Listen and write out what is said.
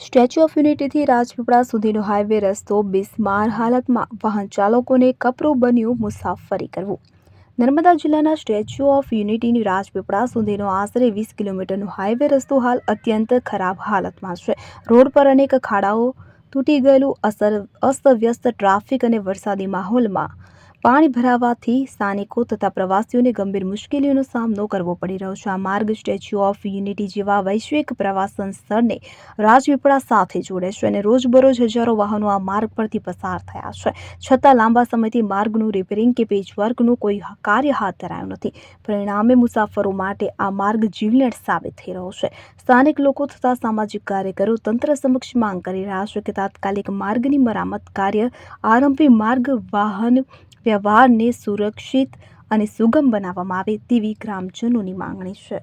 Statue of યુનિટીથી Rajpipla સુધીનો highway રસ્તો બિસ્માર હાલતમાં વાહન ચાલકોને કપરું બન્યું મુસાફરી કરવું. નર્મદા જિલ્લાના સ્ટેચ્યુ ઓફ યુનિટીની રાજપીપળા સુધીનો આશરે વીસ કિલોમીટરનો હાઈવે રસ્તો હાલ અત્યંત ખરાબ હાલતમાં છે. રોડ પર અનેક ખાડાઓ તૂટી ગયેલું, અસર અસ્તવ્યસ્ત ટ્રાફિક અને વરસાદી માહોલમાં પાણી ભરાવાથી સ્થાનિકો તથા પ્રવાસીઓને ગંભીર મુશ્કેલીઓનો સામનો કરવો પડી રહ્યો છે. આ માર્ગ સ્ટેચ્યુ ઓફ યુનિટી જેવા વૈશ્વિક પ્રવાસન સ્થળને રાજપીપળા સાથે જોડે છે અને રોજબરોજ હજારો વાહનો આ માર્ગ પરથી પસાર થયા છે. છતાં લાંબા સમયથી માર્ગનું રિપેરિંગ કે પેચવર્કનું કોઈ કાર્ય હાથ ધરાયું નથી. પરિણામે મુસાફરો માટે આ માર્ગ જીવલેણ સાબિત થઈ રહ્યો છે. સ્થાનિક લોકો તથા સામાજિક કાર્યકરો તંત્ર સમક્ષ માંગ કરી રહ્યા છે કે તાત્કાલિક માર્ગની મરામત કાર્ય આરંભી માર્ગ વાહન વ્યવહારને સુરક્ષિત અને સુગમ બનાવવામાં આવે તેવી ગ્રામજનોની માંગણી છે.